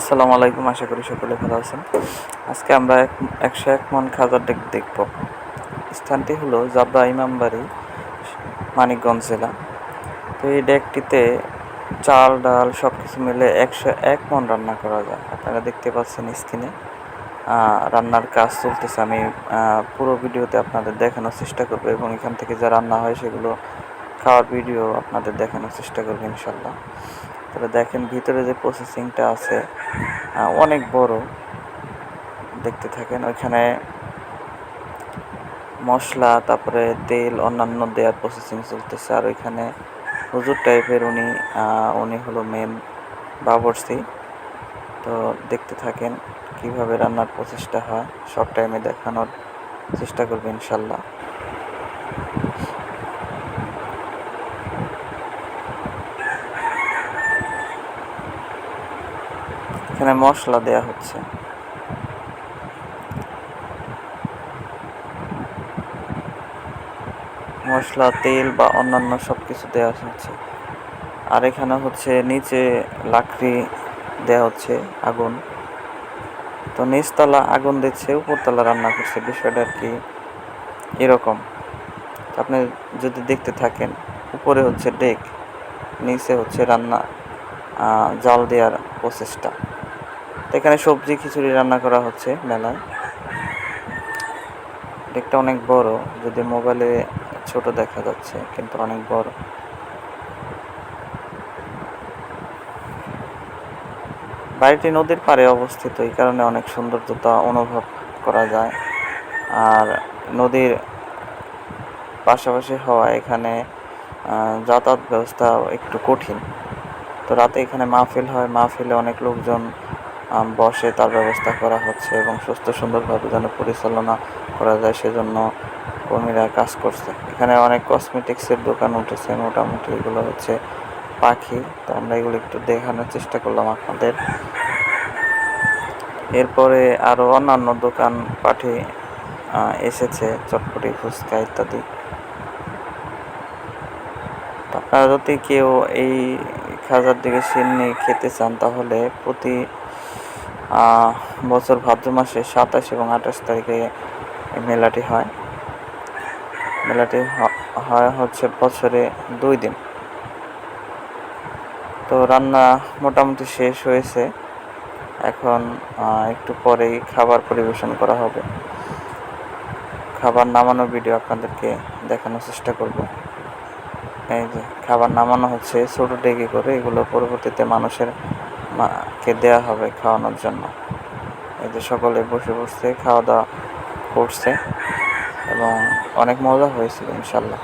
আসসালামু আলাইকুম, আশা করি সকলে ভালো আছেন। আজকে আমরা এক একশো এক মন খাজার ডেক দেখব। স্থানটি হলো জাবরা ইমামবাড়ি, মানিকগঞ্জ জেলা। তো এই ডেকটিতে চাল, ডাল সব কিছু মিলে একশো এক মন রান্না করা যায়। আপনারা দেখতে পাচ্ছেন স্ক্রিনে। রান্নার কাজ চলতেছে। আমি পুরো ভিডিওতে আপনাদের দেখানোর চেষ্টা করব এবং এখান থেকে যা রান্না হয় সেগুলো খাওয়ার ভিডিও আপনাদের দেখানোর চেষ্টা করব ইনশাল্লাহ। তবে দেখেন ভিতরে যে প্রসেসিংটা আছে অনেক বড়। দেখতে থাকেন, ওইখানে মশলা, তারপরে তেল, অন্যান্য দেওয়ার প্রসেসিং চলতেছে। আর ওইখানে হুজুর টাইপের উনি উনি হলো মেন বাবরসি। তো দেখতে থাকেন কীভাবে রান্নার প্রচেষ্টা হয়, সব টাইমে দেখানোর চেষ্টা করবে ইনশাল্লাহ। এখানে মশলা দেয়া হচ্ছে। মশলা, তেল বা অন্যান্য সব কিছু দেওয়া হচ্ছে। আর এখানে হচ্ছে নিচে লাকড়ি দেওয়া হচ্ছে আগুন। তো নিচতলা আগুন দিচ্ছে, উপরতলা রান্না করছে। বিষয়টা আর কি এরকম। আপনি যদি দেখতে থাকেন, উপরে হচ্ছে ডেক, নিচে হচ্ছে রান্না। জাল দেওয়ার প্রসেসটা এখানে সবজি খিচুড়ি রান্না করা হচ্ছে মেলায়। ডেকটা অনেক বড়, যদি মোবাইলে ছোট দেখা যাচ্ছে, কিন্তু অনেক বড়। বাড়িটি নদীর পাড়ে অবস্থিত, এই কারণে অনেক সৌন্দর্যতা অনুভব করা যায়। আর নদীর পাশাপাশি হওয়া এখানে যাতায়াত ব্যবস্থা একটু কঠিন। তো রাতে এখানে মাহফিল হয়। মাহফিলে অনেক লোকজন বসে, তার ব্যবস্থা করা হচ্ছে এবং সুস্থ সুন্দরভাবে যেন পরিচালনা করা যায় সেজন্য কর্মীরা কাজ করছে। এখানে অনেক কসমেটিক্সের দোকান উঠেছে, মোটামুটি এগুলো হচ্ছে পাখি। তো আমরা এগুলো একটু দেখানোর চেষ্টা করলাম আপনাদের। এরপরে আরও অন্যান্য দোকান পাঠি এসেছে, চটপটি, ফুচকা ইত্যাদি। আপনারা যদি কেউ এই খাজার দিকে সিন্নি খেতে চান, তাহলে প্রতি বছর ভাদ্র মাসে সাতাশ এবং আঠাশ তারিখে মেলাটি হয়। মেলাটি হয় হচ্ছে বছরে দুই দিন। তো রান্না মোটামুটি শেষ হয়েছে। এখন একটু পরেই খাবার পরিবেশন করা হবে। খাবার নামানোর ভিডিও আপনাদেরকে দেখানোর চেষ্টা করব। এই যে খাবার নামানো হচ্ছে, ছোটো ডেকে করে এগুলো পরবর্তীতে মানুষের কে দেওয়া হবে খাওয়ানোর জন্য। এই যে সকলে বসে বসে খাওয়া দাওয়া করছে এবং অনেক মজা হয়েছিল, ইনশাল্লাহ।